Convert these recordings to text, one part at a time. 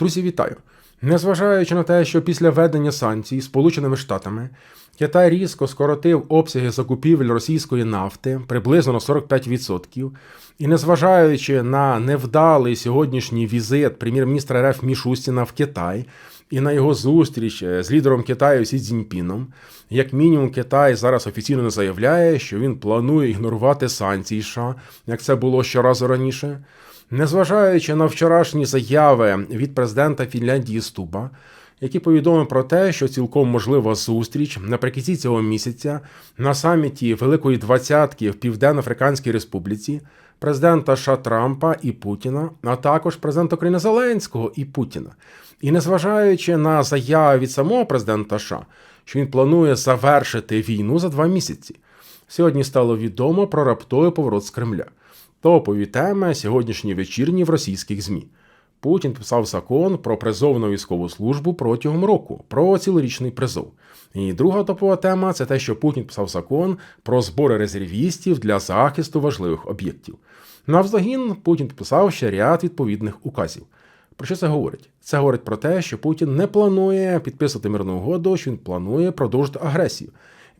Друзі, вітаю! Незважаючи на те, що після введення санкцій Сполученими Штатами Китай різко скоротив обсяги закупівель російської нафти приблизно на 45%, і незважаючи на невдалий сьогоднішній візит прем'єр-міністра РФ Мішустіна в Китай і на його зустріч з лідером Китаю Сі Цзіньпіном, як мінімум Китай зараз офіційно не заявляє, що він планує ігнорувати санкції США, як це було щоразу раніше. Незважаючи на вчорашні заяви від президента Фінляндії Стуба, який повідомив про те, що цілком можлива зустріч наприкінці цього місяця на саміті Великої Двадцятки в Південно-Африканській Республіці, президента США Трампа і Путіна, а також президента України Зеленського і Путіна. І незважаючи на заяви від самого президента США, що він планує завершити війну за два місяці, сьогодні стало відомо про раптовий поворот з Кремля. Топові теми сьогоднішні вечірні в російських ЗМІ. Путін підписав закон про призов на військову службу протягом року, про цілорічний призов. І друга топова тема це те, що Путін підписав закон про збори резервістів для захисту важливих об'єктів. Навзагін Путін підписав ще ряд відповідних указів. Про що це говорить? Це говорить про те, що Путін не планує підписувати мирну угоду, що він планує продовжити агресію.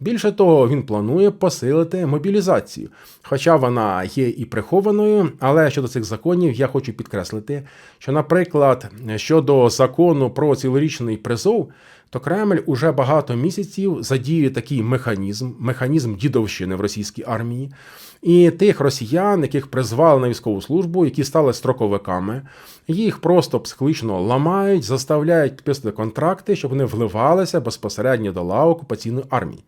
Більше того, він планує посилити мобілізацію, хоча вона є і прихованою. Але щодо цих законів я хочу підкреслити, що, наприклад, щодо закону про цілорічний призов, то Кремль уже багато місяців задіює такий механізм, механізм дідовщини в російській армії. І тих росіян, яких призвали на військову службу, які стали строковиками, їх просто психологічно ламають, заставляють підписувати контракти, щоб вони вливалися безпосередньо до лав окупаційної армії.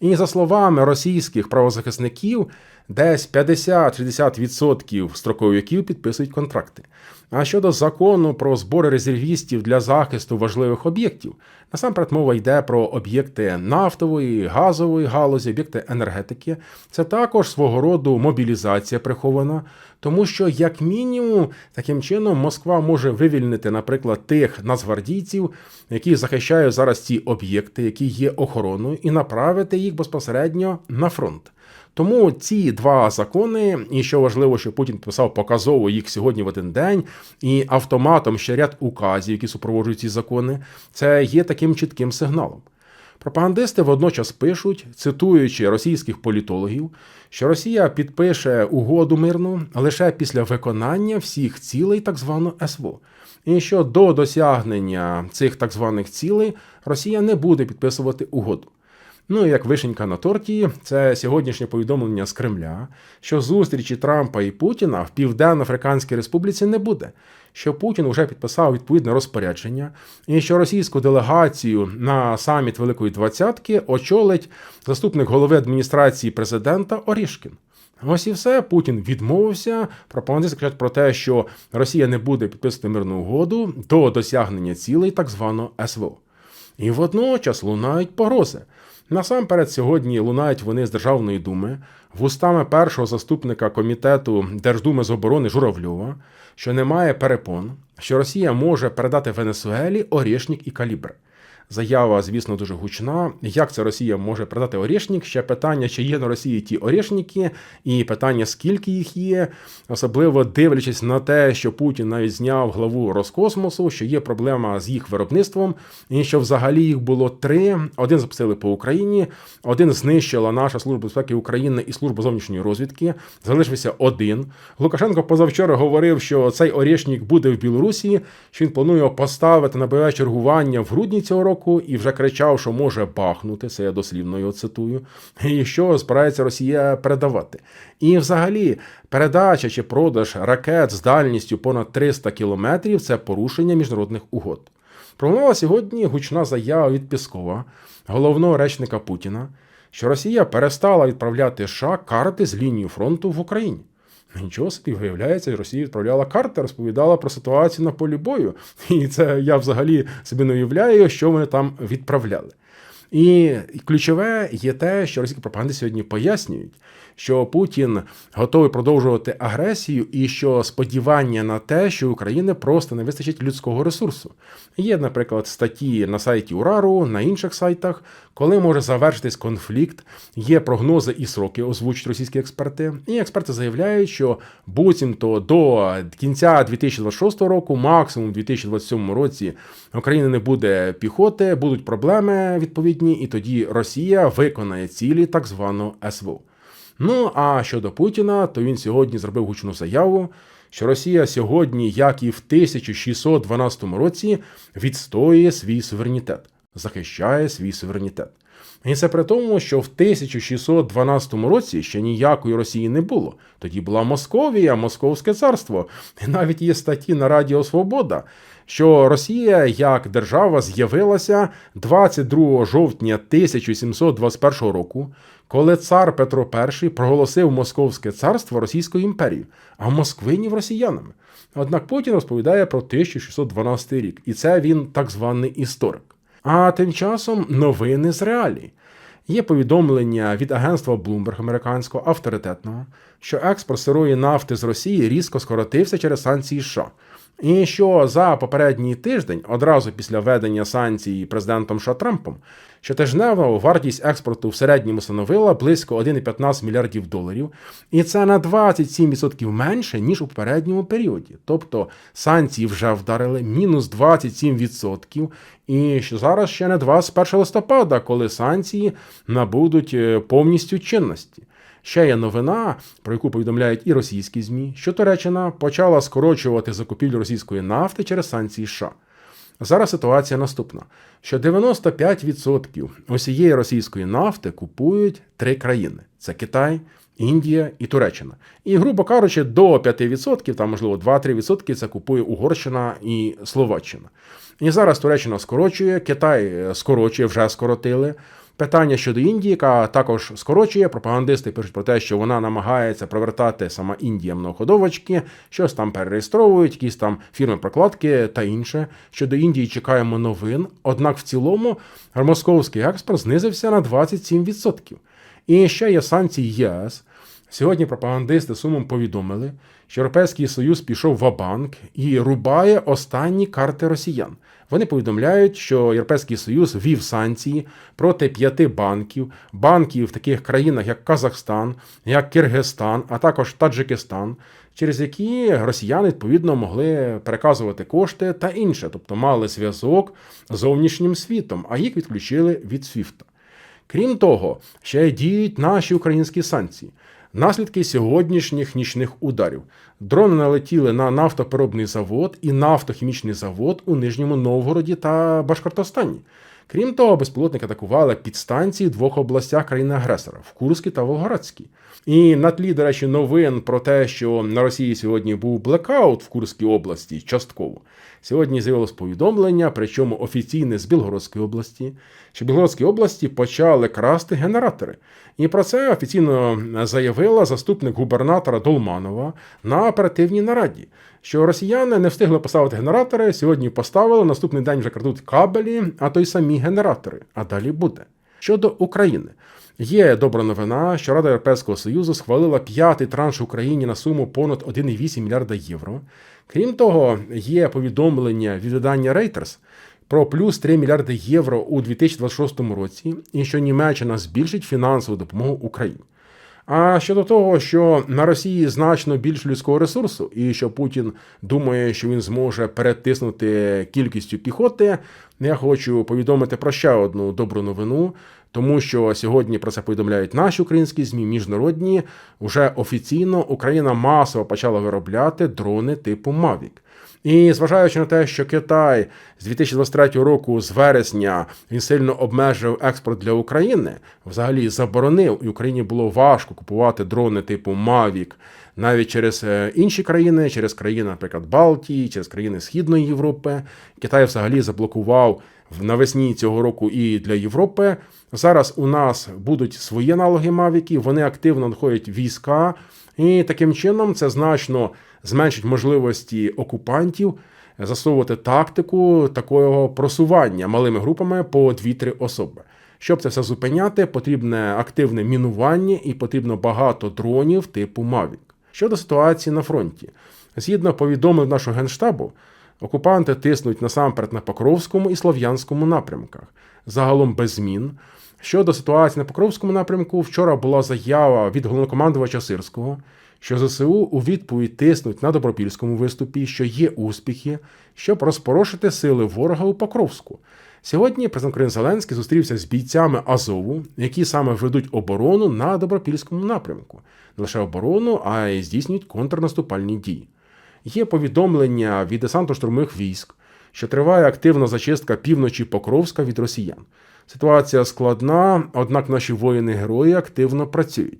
І за словами російських правозахисників, десь 50-60% строковиків підписують контракти. А щодо закону про збори резервістів для захисту важливих об'єктів, насамперед мова йде про об'єкти нафтової, газової галузі, об'єкти енергетики. Це також свого роду мобілізація прихована, тому що, як мінімум, таким чином Москва може вивільнити, наприклад, тих нацгвардійців, які захищають зараз ці об'єкти, які є охороною, і направити їх безпосередньо на фронт. Тому ці два закони, і що важливо, що Путін писав показово їх сьогодні в один день, і автоматом ще ряд указів, які супроводжують ці закони, це є таким чітким сигналом. Пропагандисти водночас пишуть, цитуючи російських політологів, що Росія підпише угоду мирну лише після виконання всіх цілей так званого СВО. І що до досягнення цих так званих цілей Росія не буде підписувати угоду. Ну і як вишенька на торті, це сьогоднішнє повідомлення з Кремля, що зустрічі Трампа і Путіна в Південно-Африканській Республіці не буде. Що Путін вже підписав відповідне розпорядження, і що російську делегацію на саміт Великої Двадцятки очолить заступник голови адміністрації президента Орішкін. Ось і все. Путін відмовився. Пропагандисти кажуть про те, що Росія не буде підписувати мирну угоду до досягнення цілей так званого СВО. І водночас лунають погрози. Насамперед, сьогодні лунають вони з Державної думи вустами першого заступника комітету Держдуми з оборони Журавльова, що немає перепон, що Росія може передати Венесуелі Орішнік і Калібр. Заява, звісно, дуже гучна. Як це Росія може продати орішник? Ще питання, чи є на Росії ті орішники, і питання, скільки їх є, особливо дивлячись на те, що Путін навіть зняв главу Роскосмосу, що є проблема з їх виробництвом, і що взагалі їх було три: один запустили по Україні, один знищила наша служба безпеки України і служба зовнішньої розвідки. Залишився один. Лукашенко позавчора говорив, що цей орішник буде в Білорусі, що він планує поставити на бойове чергування в грудні цього року року і вже кричав, що може бахнути, це я дослівно його цитую, і що збирається Росія передавати. І взагалі передача чи продаж ракет з дальністю понад 300 кілометрів це порушення міжнародних угод. Пролунала сьогодні гучна заява від Піскова, головного речника Путіна, що Росія перестала відправляти США карти з лінії фронту в Україні. Нічого собі виявляється, Росія відправляла карти, розповідала про ситуацію на полі бою. І це я взагалі собі не уявляю, що вони там відправляли. І ключове є те, що російські пропаганди сьогодні пояснюють, що Путін готовий продовжувати агресію, і що сподівання на те, що України просто не вистачить людського ресурсу. Є, наприклад, статті на сайті Урару, на інших сайтах, коли може завершитись конфлікт. Є прогнози і сроки, озвучують російські експерти. І експерти заявляють, що буцімто до кінця 2026 року, максимум у 2027 році, України не буде піхоти, будуть проблеми відповідні, і тоді Росія виконає цілі так званого СВО. Ну а щодо Путіна, то він сьогодні зробив гучну заяву, що Росія сьогодні, як і в 1612 році, відстоює свій суверенітет, захищає свій суверенітет. І це при тому, що в 1612 році ще ніякої Росії не було. Тоді була Московія, Московське царство. І навіть є статті на Радіо Свобода, що Росія як держава з'явилася 22 жовтня 1721 року, коли цар Петро І проголосив Московське царство Російською імперією, а Москвинів росіянами. Однак Путін розповідає про 1612 рік, і це він так званий історик. А тим часом новини з реалії. Є повідомлення від агентства Bloomberg американського авторитетного, що експорт сирої нафти з Росії різко скоротився через санкції США. І що за попередній тиждень, одразу після введення санкцій президентом США Трампом, щотижнево вартість експорту в середньому становила близько 1,15 мільярдів доларів, і це на 27% менше ніж у попередньому періоді. Тобто санкції вже вдарили мінус 27%, і зараз ще не 21 листопада, коли санкції набудуть е, повністю чинності. Ще є новина, про яку повідомляють і російські ЗМІ, що Туреччина почала скорочувати закупівлю російської нафти через санкції США. Зараз ситуація наступна: що 95% усієї російської нафти купують три країни: це Китай, Індія і Туреччина. І, грубо кажучи, до 5%, там, можливо, 2-3% це купує Угорщина і Словаччина. І зараз Туреччина скорочує, Китай скорочує, вже скоротили. Питання щодо Індії, яка також скорочує, пропагандисти пишуть про те, що вона намагається провертати сама Індія многоходовочки, щось там перереєстровують, якісь там фірми прокладки та інше. Щодо Індії чекаємо новин. Однак в цілому московський експорт знизився на 27%. І ще є санкції ЄС. Сьогодні пропагандисти сумом повідомили, що Європейський Союз пішов в банк і рубає останні карти росіян. Вони повідомляють, що Європейський Союз ввів санкції проти п'яти банків, банків в таких країнах, як Казахстан, як Киргизстан, а також Таджикистан, через які росіяни відповідно могли переказувати кошти та інше, тобто мали зв'язок з зовнішнім світом, а їх відключили від СВІФТа. Крім того, ще діють наші українські санкції. Наслідки сьогоднішніх нічних ударів. Дрони налетіли на нафтопереробний завод і нафтохімічний завод у Нижньому Новгороді та Башкортостані. Крім того, безпілотники атакували підстанції в двох областях країни-агресора в Курській та Волгоградській. І на тлі, до речі, новин про те, що на Росії сьогодні був блекаут в Курській області частково. Сьогодні з'явилось повідомлення, причому офіційне з Білгородської області, що в Білгородській області почали красти генератори. І про це офіційно заявила заступник губернатора Долманова на оперативній нараді, що росіяни не встигли поставити генератори. Сьогодні поставили, наступний день вже крадуть кабелі, а то й самі генератори. А далі буде. Щодо України. Є добра новина, що Рада Європейського Союзу схвалила п'ятий транш Україні на суму понад 1,8 мільярда євро. Крім того, є повідомлення від видання Reuters про плюс 3 мільярди євро у 2026 році, і що Німеччина збільшить фінансову допомогу Україні. А щодо того, що на Росії значно більше людського ресурсу, і що Путін думає, що він зможе перетиснути кількістю піхоти, я хочу повідомити про ще одну добру новину, тому що сьогодні про це повідомляють наші українські змі, міжнародні. Уже офіційно Україна масово почала виробляти дрони типу Mavic. І зважаючи на те, що Китай з 2023 року, з вересня, він сильно обмежив експорт для України, взагалі заборонив, і Україні було важко купувати дрони типу Mavic навіть через е, інші країни, через країни, наприклад, Балтії, через країни Східної Європи. Китай взагалі заблокував навесні цього року і для Європи. Зараз у нас будуть свої аналоги Мавіки, вони активно надходять війська, і таким чином це значно зменшить можливості окупантів засовувати тактику такого просування малими групами по 2-3 особи. Щоб це все зупиняти, потрібне активне мінування і потрібно багато дронів типу Mavic. Щодо ситуації на фронті, згідно повідомлень нашого генштабу, окупанти тиснуть насамперед на Покровському і Слов'янському напрямках, загалом без змін. Щодо ситуації на Покровському напрямку, вчора була заява від головнокомандувача Сирського, що ЗСУ у відповідь тиснуть на добропільському виступі, що є успіхи, щоб розпорошити сили ворога у Покровську. Сьогодні президент України Зеленський зустрівся з бійцями Азову, які саме ведуть оборону на добропільському напрямку, не лише оборону, а й здійснюють контрнаступальні дії. Є повідомлення від десанту штурмових військ, що триває активна зачистка півночі Покровська від росіян. Ситуація складна, однак наші воїни-герої активно працюють.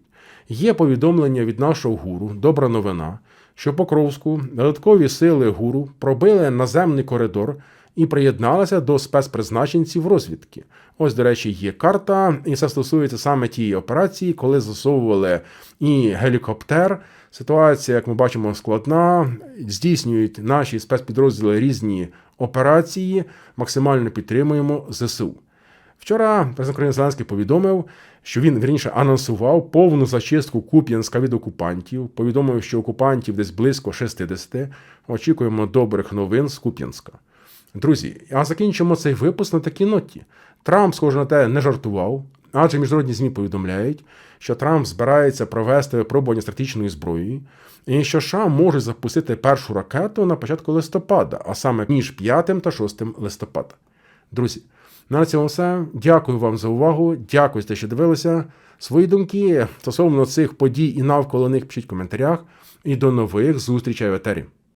Є повідомлення від нашого гуру, добра новина, що Покровську додаткові сили гуру пробили наземний коридор і приєдналися до спецпризначенців розвідки. Ось, до речі, є карта, і це стосується саме тієї операції, коли засовували і гелікоптер. Ситуація, як ми бачимо, складна. Здійснюють наші спецпідрозділи різні операції, максимально підтримуємо ЗСУ. Вчора президент Зеленський повідомив, що він вірніше анонсував повну зачистку Куп'янська від окупантів. Повідомив, що окупантів десь близько 60. Очікуємо добрих новин з Куп'янська. Друзі, а закінчимо цей випуск на такій ноті. Трамп, схоже на те, не жартував, адже міжнародні ЗМІ повідомляють, що Трамп збирається провести випробування стратегічної зброї, і що США можуть запустити першу ракету на початку листопада, а саме між 5 та 6 листопада. Друзі, на цьому все. Дякую вам за увагу. Дякую що дивилися. Свої думки стосовно цих подій і навколо них пишіть в коментарях. І до нових зустрічей в етері.